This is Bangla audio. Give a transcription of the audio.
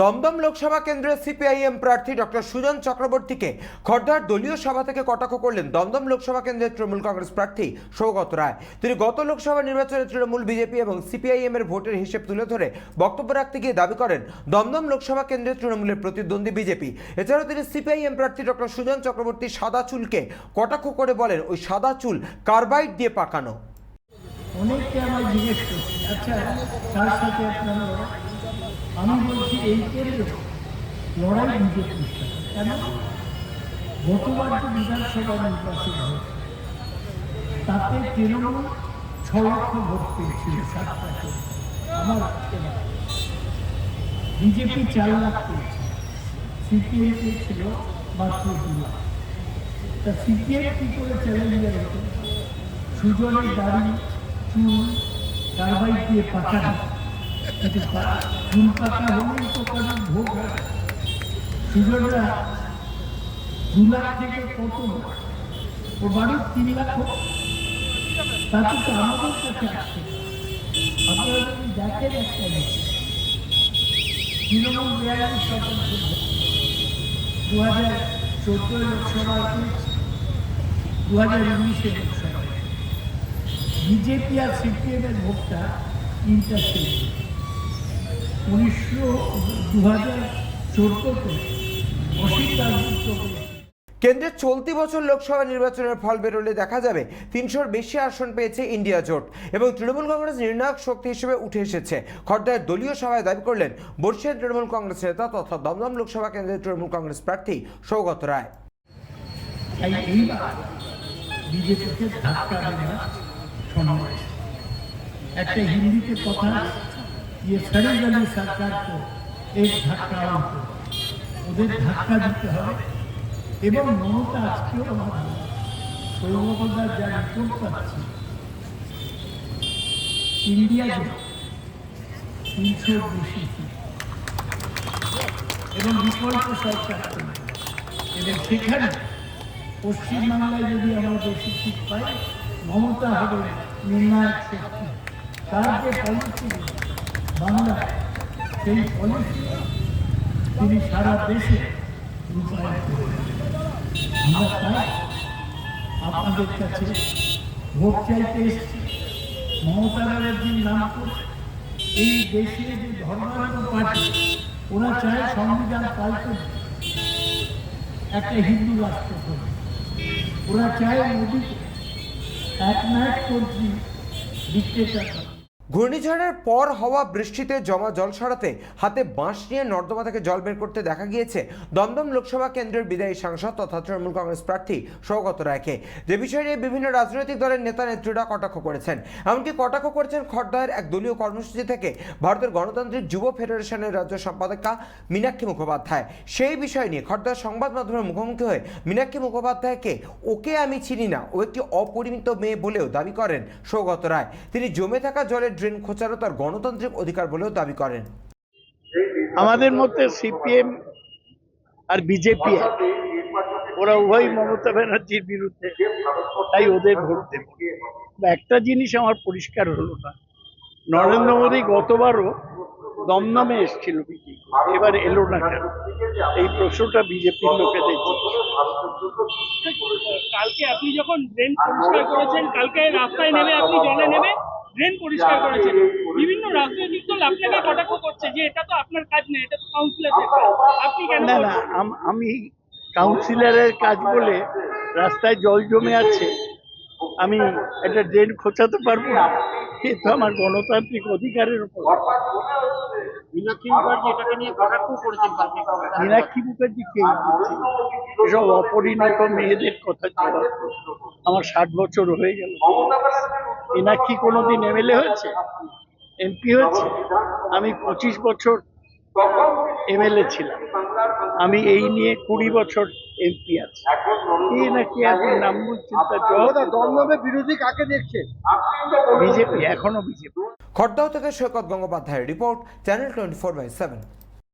দমদম লোকসভা কেন্দ্রের সিপিআইএম প্রার্থী ডক্টর সুজন চক্রবর্তীকে খর্দার দলীয় সভা থেকে কটাক্ষ করলেন দমদম লোকসভা কেন্দ্রের তৃণমূল কংগ্রেস প্রার্থী সৌগত রায়। তিনি গত লোকসভা নির্বাচনে তৃণমূল বিজেপি এবং সিপিআইএম এর ভোটের হিসেব তুলে ধরে বক্তব্য রাখতে গিয়ে দাবি করেন, দমদম লোকসভা কেন্দ্রের তৃণমূলের প্রতিদ্বন্দ্বী বিজেপি। এছাড়াও তিনি সিপিআইএম প্রার্থী ডক্টর সুজন চক্রবর্তী সাদা চুলকে কটাক্ষ করে বলেন, ওই সাদা চুল কার্বাইড দিয়ে পাকানো। আমার জিজ্ঞেস করছে আচ্ছা তার সাথে আপনারা আমি বলছি এই কেন্দ্রে লড়াই বিজেপির সাথে কেন? গতবার যে বিধানসভা নির্বাচন হয়েছে। তাতে তৃণমূল ছ লক্ষ ভোট পেয়েছিল সাতটা আমার বিজেপি চার লাখ পেয়েছে। সিপিএম পেয়েছিল মাত্র দু লাখ। তা সিপিএম কী করে চ্যালেঞ্জার হতো সুজনের দাড়ি চুল কারবাই দিয়ে পাকানো পা- চুল পাকা হলেই তো কারণ ভোগ হয় সুজনরা দু লাখ থেকে কত ও তিন লাখ তাতে যদি বিজেপি আর সিপিএম এর ভোটটা ইন্টারচেঞ্জ উনিশশো দু হাজার চোদ্দোতে অস্বীকার করেছে কেন্দ্রের চলতি বছর লোকসভা নির্বাচনের ফল বেরোলে দেখা যাবে তিনশোর বেশি আসন পেয়েছে ইন্ডিয়া জোট এবং তৃণমূল কংগ্রেস নির্ণায়ক শক্তি হিসেবে উঠে এসেছে। খর্দার দলীয় সভায় দাবি করলেন বর্ষিয়ান তৃণমূল কংগ্রেস নেতা তথা দমদম লোকসভা কেন্দ্রের তৃণমূল কংগ্রেস প্রার্থী সৌগত রায়। একটা হিন্দিতে কথা ये सड़ी गली सरकार को एक ধাক্কা আনতে হবে। ওদের ধাক্কা দিতে হবে এবং মমতা আজকেও আমার সৌরভদার যা রিপোর্ট পাচ্ছি ইন্ডিয়া তিনশো বেশি সিট এবং বিকল্প সরকার চলবে। এবং সেখানে পশ্চিমবাংলায় যদি আমরা বেশি সিট পাই মমতা হবে নির্ণায়ক শক্তি তার যে পলিসি বাংলা, সেই পলিসি তিনি সারা দেশে রূপায়ণ করবেন আমরা আপনাদের কাছে ভোট চাইতে এসেছি। মমতা ব্যানার্জির নাম করে এই দেশে যে ধর্মান্ত পার্টি, ওরা চায় সংবিধান পাল্টে। একটা হিন্দু রাষ্ট্র করবে ওরা চায় মোদীকে এক নায়ক কর্তৃ ডিক্টেটার ঘূর্ণিঝড়ের পর হওয়া বৃষ্টিতে জমা জল সরাতে হাতে বাঁশ নিয়ে নর্দমা থেকে জল বের করতে দেখা গিয়েছে। দমদম লোকসভা কেন্দ্রের বিদায়ী সাংসদ তথা তৃণমূল কংগ্রেস প্রার্থী সৌগত রায়কে। যে বিষয় নিয়ে বিভিন্ন রাজনৈতিক দলের নেতা নেত্রীরা কটাক্ষ করেছেন, এমনকি কটাক্ষ করেছেন খড়দহের এক দলীয় কর্মসূচি থেকে ভারতের গণতান্ত্রিক যুব ফেডারেশনের রাজ্য সম্পাদকা মীনাক্ষী মুখোপাধ্যায়। সেই বিষয় নিয়ে খড়দহ সংবাদ মাধ্যমের মুখোমুখি হয়ে মীনাক্ষী মুখোপাধ্যায়কে ওকে আমি চিনি না, ও একটি অপরিমিত মেয়ে বলেও দাবি করেন সৌগত রায়। তিনি জমে থাকা জলের ড্রেন খোঁচারও তার গণতান্ত্রিক অধিকার বলেও দাবি করেন। আমাদের মধ্যে সিপিএম আর বিজেপি ওরা উভয় মমতা ব্যানার্জির বিরুদ্ধে। তাই ওদের ভোট দেব। একটা জিনিস আমার পরিষ্কার হলো না। নরেন্দ্র মোদী গতবারও দমদমে এসেছিল বিজেপি এবার এলো না কেন? এই প্রশ্নটা বিজেপির লোকেদের কালকে আপনি যখন ড্রেন পরিষ্কার করেছেন কালকে রাস্তায় নেমে আপনি জলে নেমে ড্রেন পরিষ্কার করেছেন বিভিন্ন রাজনৈতিক দল আপনাকে কটাক্ষ করছে যে এটা তো আপনার কাজ নেই এটা তো কাউন্সিলরের কাজ আপনি কেন না না আমি কাউন্সিলরের কাজ বলে রাস্তায় জল জমে আছে। আমি একটা ড্রেন খোঁচাতে পারব না। এ তো আমার গণতান্ত্রিক অধিকারের উপর। মীনাক্ষী মুখার্জি এটাকে নিয়ে কটাক্ষ করেছেন মীনাক্ষী মুখার্জি কে বলছে? এসব অপরিণত মেয়েদের কথা দাও। আমার ষাট বছর হয়ে গেল। মীনাক্ষী কোনোদিন এমএলএ হয়েছে? এমপি হয়েছে? আমি পঁচিশ বছর এমএলএ ছিলাম। আমি এই নিয়ে কুড়ি বছর এমপি আছি। কে না কে এখন নাম দমদমে বিরোধী কাকে দেখছে? বিজেপি এখনও বিজেপি। খড়দহ থেকে সৈকত গঙ্গোপাধ্যায়ের report channel twenty four by seven.